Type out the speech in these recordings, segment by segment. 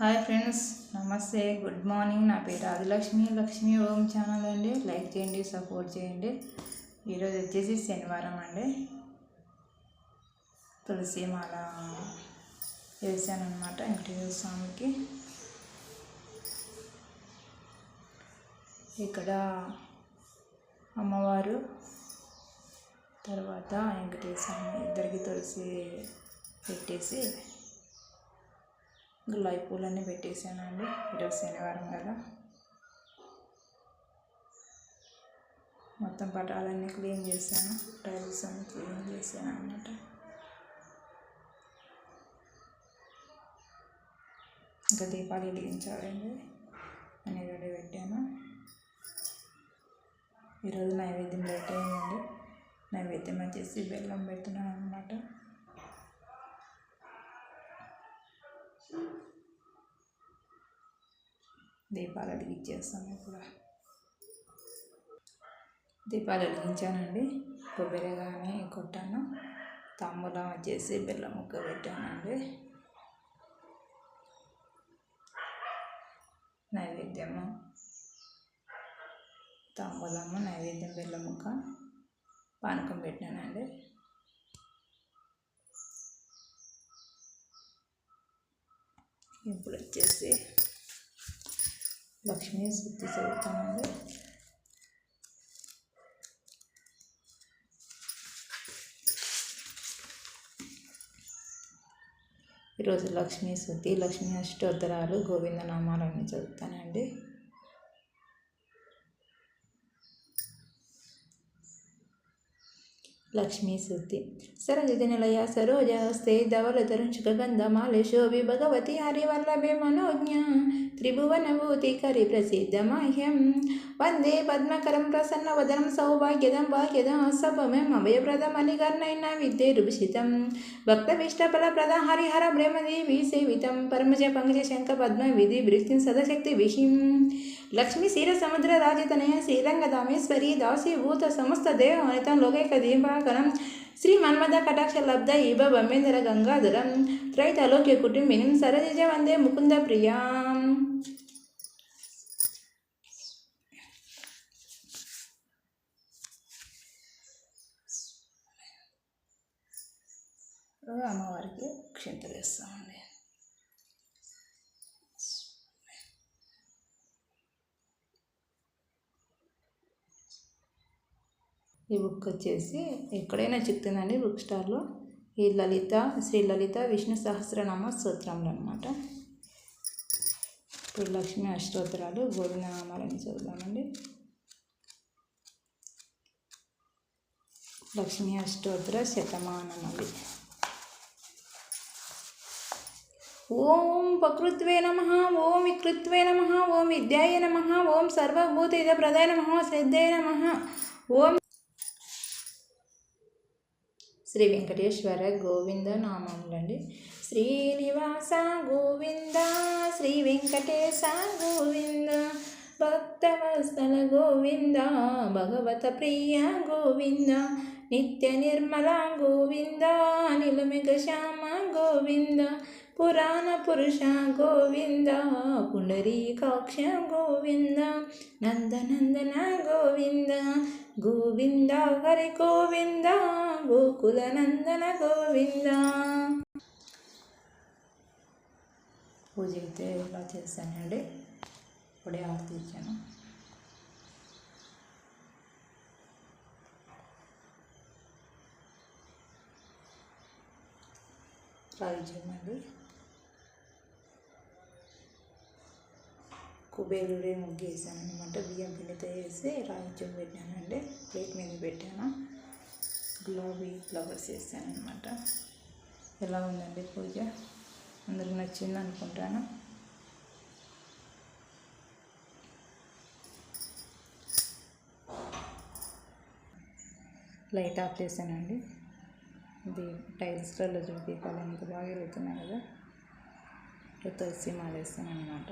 Hi friends నమస్తే good morning. నా పేరు ఆదిలక్ష్మి. లక్ష్మి ఓం ఛానల్ అండి. లైక్ చేయండి సపోర్ట్ చేయండి. ఈరోజు వచ్చేసి శనివారం అండి. తులసి మాల వేసానమాట అనమాట వెంకటేశ్వర స్వామికి. ఇక్కడ అమ్మవారు తర్వాత వెంకటేశ్వర స్వామి ఇద్దరికి తులసి పెట్టేసి గులాబీ పూలన్నీ పెట్టేసానండి. ఈరోజు శనివారం కదా. మొత్తం పటాలన్నీ క్లీన్ చేశాను. టైల్స్ అన్ని క్లీన్ చేశాను అనమాట ఇంకా దీపాలు వెలిగించాలండి. అని రెడీ పెట్టాను. ఈరోజు నైవేద్యం లేట్ అయిందండి. నైవేద్యం వచ్చేసి బెల్లం పెడుతున్నాను అనమాట దీపాలు వెలిగించేస్తాను ఇప్పుడు దీపాలు వెలిగించానండి. కొబ్బరి కానీ కొట్టాను. తాంబూలం వచ్చేసి బెల్లం ముక్క పెట్టానండి. నైవేద్యము. తాంబూలము నైవేద్యం బెల్లం ముక్క పానకం పెట్టానండి. ఇప్పుడు వచ్చేసి లక్ష్మీ శుద్ధి చదువుతానండి ఈరోజు లక్ష్మీ శుద్ధి లక్ష్మీ అష్టోత్తరాలు लक्ष्मी सूति। सरंजित निलय सरोज हस्ते धवल धरुषगंध माले शोभि भगवती हरिवल्लभे मनोज्ञ। त्रिभुवन भूति करि प्रसिद्ध मह्यम वंदे पद्मकरं प्रसन्न वदनं सौभाग्यदं भाग्यदं सभमें अभयप्रद मणिकर्णयन विद्ये रुभषितं भक्तमिष्टफल प्रद हरिहर ब्रह्मदेवी सेवितं। परमज पंकज शंख पद्म विधि भृति सदशक्ति लक्ष्मी क्षीर समुद्र राजतनय श्रीरंग दामेश्वरी दासी भूत समस्त देव अनितं लोके कदीं దీపాకరం శ్రీ మన్మథ కటాక్ష లబ్ధ ఇవ బమ్మేందర గంగాధరం త్రైతలోక్య కుటుంబినిం సరజ వందే ముకుంద ప్రియాం. అమ్మవారికి క్షింతలు ఈ బుక్ వచ్చేసి ఎక్కడైనా చెప్తుందండి బుక్ స్టార్లో ఈ లలిత శ్రీ లలిత విష్ణు సహస్రనామ స్తోత్రంలో అనమాట ఇప్పుడు లక్ష్మీ అష్టోత్తరాలు గోవిందనామాలని చదువుదామండి. లక్ష్మీ అష్టోత్తర శతమానమవి. ఓం పకృత్వే నమ ఓం వికృత్వే నమ ఓం విద్యాయ నమ ఓం సర్వభూత ఇద ప్రదాయ నమ శ్రద్ధే నమ ఓం శ్రీ వెంకటేశ్వర గోవింద నామములండి. శ్రీనివాస గోవింద శ్రీ వెంకటేశ గోవింద భక్తవత్సల గోవింద భగవత ప్రియ గోవింద నిత్య నిర్మల గోవింద నిలమిగ శ్యామ గోవింద పురాణ పురుష గోవింద పుండరీకాక్ష గోవింద నందనందన గోవింద గోవింద హరి గోవింద గోకుల నందన గోవింద. పూజ అయితే ఇలా చేశానండి ఇప్పుడే ఆరతి ఇచ్చాను. రాగి చేయమండి కుబేరుడే ముగ్గు వేసాను అనమాట బియ్యం పిండితో వేసి రాయిత్యం పెట్టానండి. ప్లేట్ మీద పెట్టాను. గులాబీ ఫ్లవర్స్ వేసాను అనమాట ఎలా ఉందండి పూజ? అందరికి నచ్చింది అనుకుంటాను. లైట్ ఆఫ్ చేశానండి. ఇది టైల్స్లలో చూపి దీపాలు ఎంత బాగా వెళ్తున్నాయి కదా. తులసి మాలేస్తాను అనమాట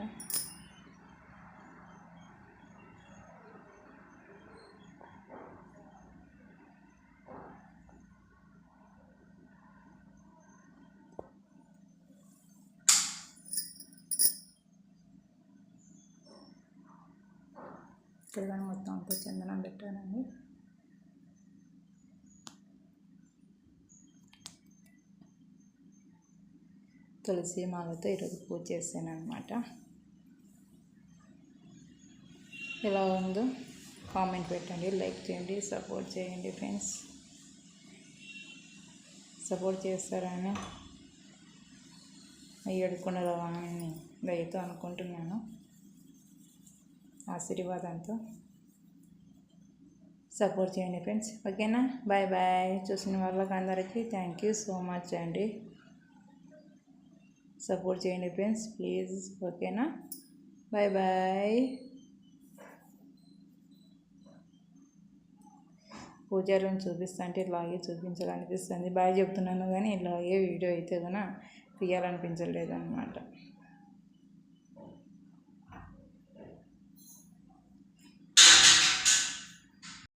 ఇక్కడ కానీ మొత్తం అంతా చందనం పెట్టానండి. తులసి మాలతో ఈరోజు పూజ చేశాను అనమాట ఎలా ఉందో కామెంట్ పెట్టండి లైక్ చేయండి సపోర్ట్ చేయండి ఫ్రెండ్స్. సపోర్ట్ చేస్తారని ఏడుకున్న రవాణాన్ని దయతో అనుకుంటున్నాను. ఆశీర్వాదంతో సపోర్ట్ చేయండి ఫ్రెండ్స్. ఓకేనా? బాయ్ బాయ్ చూసిన వాళ్ళకి అందరికీ థ్యాంక్ యూ సో మచ్ అండి. సపోర్ట్ చేయండి ఫ్రెండ్స్ ప్లీజ్ ఓకేనా? బాయ్ బాయ్ చూపిస్తా చూపిస్తుంటే ఇలాగే చూపించాలనిపిస్తుంది. బాయ్ చెప్తున్నాను కానీ ఇలాగే వీడియో అయితే కనుక తీయాలనిపించలేదు అనమాట